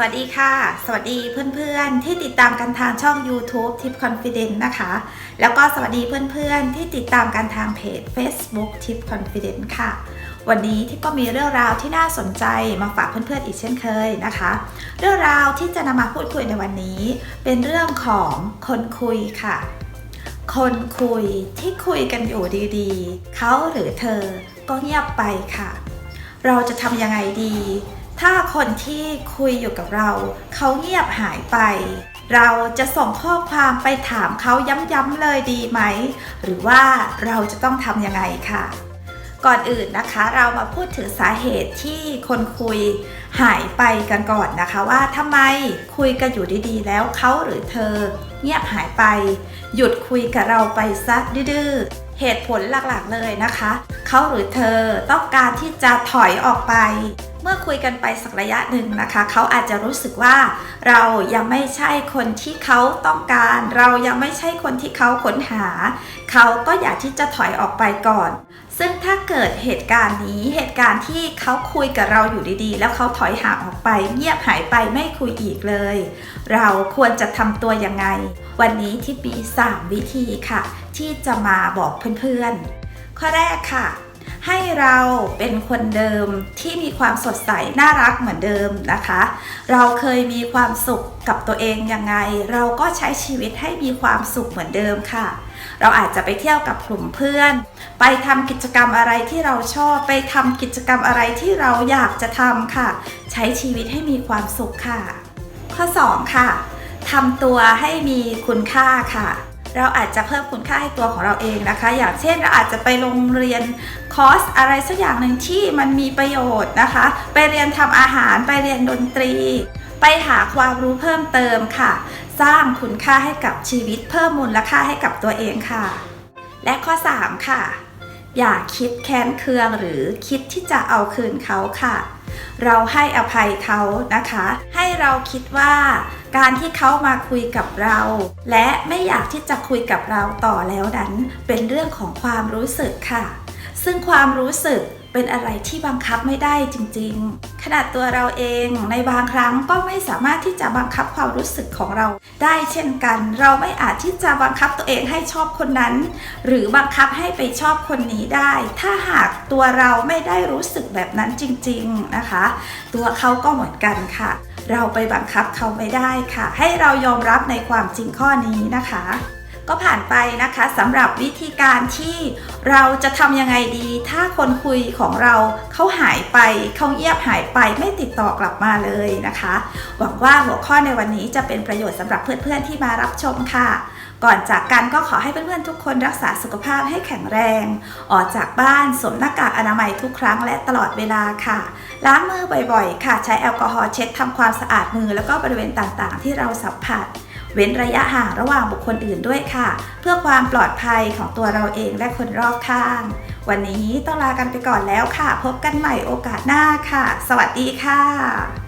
วัสดีค่ะ สวัสดีเพื่อนๆ ที่ติดตามกันทางช่อง YouTube Tip Confident นะคะ แล้วก็สวัสดีเพื่อนๆ ที่ติดตามกันทางเพจ Facebook Tip Confident ค่ะ วันนี้ที่ก็มีเรื่องราวที่น่าสนใจมาฝากเพื่อนๆอีกเช่นเคยนะคะ เรื่องราวที่จะนำมาพูดคุยในวันนี้ เป็นเรื่องของคนคุยค่ะ คนคุยที่คุยกันอยู่ดีๆ เขาหรือเธอก็เงียบไปค่ะ เราจะทำยังไงดี ถ้าคนที่คุยอยู่กับเรา เขาเงียบหายไป เราจะส่งข้อความไปถามเขาย้ำๆเลยดีไหม หรือว่าเราจะต้องทำยังไงค่ะ ก่อนอื่นนะคะเรามาพูดถึงสาเหตุที่คนคุยหายไปกันก่อนนะคะว่าทำไมคุยกันอยู่ดีๆ แล้วเขาหรือเธอ เงียบหายไป หยุดคุยกับเราไปซักดื้อเหตุผลหลักๆเลยนะคะ เขาหรือเธอต้องการที่จะถอยออกไป เมื่อคุยกันไปสักระยะหนึ่งนะคะ เขาอาจจะรู้สึกว่าเรายังไม่ใช่คนที่เขาต้องการ เรายังไม่ใช่คนที่เขาค้นหา เขาก็อยากที่จะถอยออกไปก่อน ซึ่งถ้าเกิดเหตุการณ์นี้เหตุการณ์ที่เขาคุยกับเราอยู่ดีๆ แล้วเขาถอยห่างออกไป เงียบหายไปไม่คุยอีกเลย เราควรจะทำตัวยังไง วันนี้ที่มี3 วิธีค่ะ ที่จะมาบอกเพื่อนๆ ข้อแรกค่ะ ให้เราเป็นคนเดิมที่มีความสดใสน่ารักเหมือนเดิมนะคะ เราเคยมีความสุขกับตัวเองยังไง เราก็ใช้ชีวิตให้มีความสุขเหมือนเดิมค่ะ เราอาจจะไปเที่ยวกับกลุ่มเพื่อน ไปทำกิจกรรมอะไรที่เราชอบไปทำกิจกรรมอะไรที่เราอยากจะทำค่ะ ใช้ชีวิตให้มีความสุขค่ะ ข้อ 2 ค่ะทำตัวให้มีคุณค่าค่ะ เราอาจจะเพิ่มคุณค่าให้ตัวของเราเองนะคะ อย่างเช่นเราอาจจะไปโรงเรียนคอร์สอะไรสักอย่างหนึ่งที่มันมีประโยชน์นะคะ ไปเรียนทำอาหารไปเรียนดนตรี ไปหาความรู้เพิ่มเติมค่ะ สร้างคุณค่าให้กับชีวิตเพิ่มมูลค่าให้กับตัวเองค่ะ และข้อ 3 ค่ะ อย่าคิดแค้นเคืองหรือคิดที่จะเอาคืนเขาค่ะ เราให้อภัยเขานะคะ ให้เราคิดว่าการที่เขามาคุยกับเรา และไม่อยากที่จะคุยกับเราต่อแล้วนั้น เป็นเรื่องของความรู้สึกค่ะ ซึ่งความรู้สึก เป็นอะไรที่บังคับไม่ได้จริงๆ ขนาดตัวเราเองในบางครั้งก็ไม่สามารถที่จะบังคับความรู้สึกของเรา ได้เช่นกัน เราไม่อาจที่จะบังคับตัวเองให้ชอบคนนั้น หรือบังคับให้ไปชอบคนนี้ได้ ถ้าหากตัวเราไม่ได้รู้สึกแบบนั้นจริง ๆนะคะ ตัวเขาก็เหมือนกันค่ะ เราไปบังคับเขาไม่ได้ค่ะ ให้เรายอมรับในความจริงข้อนี้นะคะ ก็ผ่านไปนะคะสำหรับวิธีการที่เราจะทำยังไงดี ถ้าคนคุยของเราเขาหายไปเขาเงียบหายไปไม่ติดต่อกลับมาเลยนะคะ หวังว่าหัวข้อในวันนี้จะเป็นประโยชน์สำหรับเพื่อนๆที่มารับชมค่ะ ก่อนจากกันก็ขอให้เพื่อนๆทุกคนรักษาสุขภาพให้แข็งแรง ออกจากบ้านสวมหน้ากากอนามัยทุกครั้งและตลอดเวลาค่ะ ล้างมือบ่อยๆ ค่ะ ใช้แอลกอฮอล์เช็ดทำความสะอาดมือแล้วก็บริเวณต่างๆ ที่เราสัมผัส เว้นระยะห่างระหว่างบุคคลอื่นด้วยค่ะ เพื่อความปลอดภัยของตัวเราเองและคนรอบข้าง วันนี้ต้องลากันไปก่อนแล้วค่ะ พบกันใหม่โอกาสหน้าค่ะ สวัสดีค่ะ